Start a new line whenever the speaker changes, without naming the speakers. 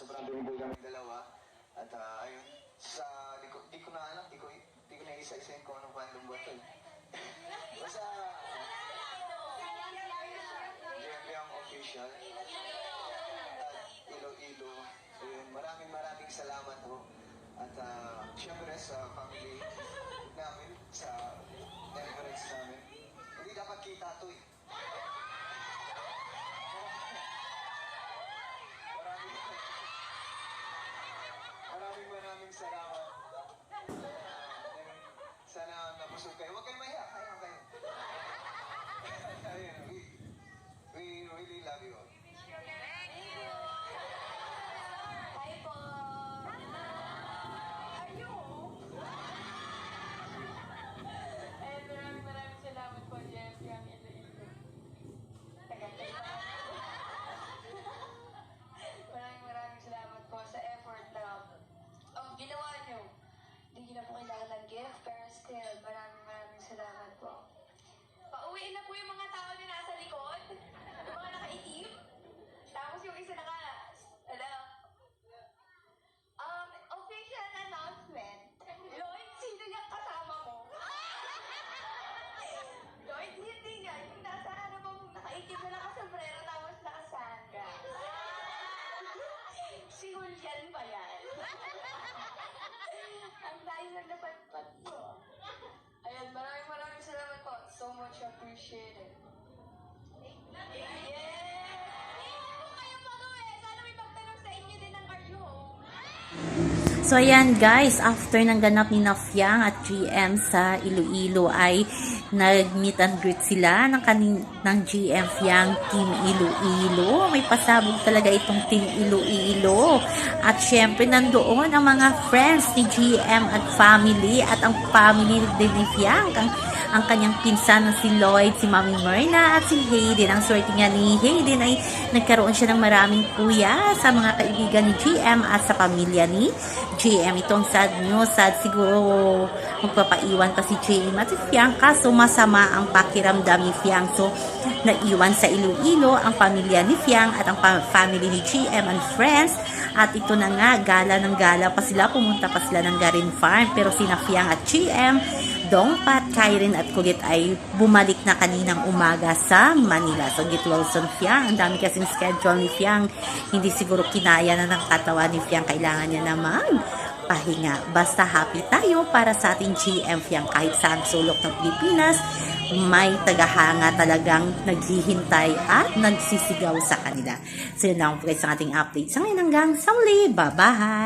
sobrang dumibol kami dalawa. At ah, ayun, sa, di ko, di ko na alam, di ko, di ko na isa-isayin kung anong ba ito. eh. Basta, JMP ang official. At Iloilo. Ayun, maraming maraming salamat po. At ah, syempre sa family maraming maraming salamat.
Ang layo na napatpat ko. Ayan, So
ayan guys, after ng ganap ni Nafyang at GM sa Iloilo ay nag-meet and greet sila ng, kanin, ng GM Fiang Team Iloilo. May pasabog talaga itong Team Iloilo. At syempre nandoon ang mga friends ni GM at family at ang family ni Fiang. Ang, ang kanyang pinsan na si Lloyd, si Mami Myrna at si Hayden. Ang swerte nga ni Hayden ay nagkaroon siya ng maraming kuya sa mga kaibigan ni GM at sa pamilya ni GM. Itong sad news, sad siguro magpapaiwan pa si GM at si Fiang kaso masama ang pakiramdam ni Fiang. So, naiwan sa Iloilo ang pamilya ni Fiang at ang family ni GM and friends. At ito na nga, gala ng gala pa sila. Pumunta pa sila ng Garin Farm. Pero sina Fiang at GM, Dongpat, Kairin at Kulit ay bumalik na kaninang umaga sa Manila. So, Git Wilson Fiang, ang dami kasing schedule ni Fiang. Hindi siguro kinaya na ng katawan ni Fiang. Kailangan niya na magpahinga. Basta happy tayo para sa ating GM Fiang kahit saan sulok ng Pilipinas. May tagahanga talagang naghihintay at nagsisigaw sa kanila. So, yun lang po guys ang ating update. Sa ngayon hanggang sa muli. Bye-bye!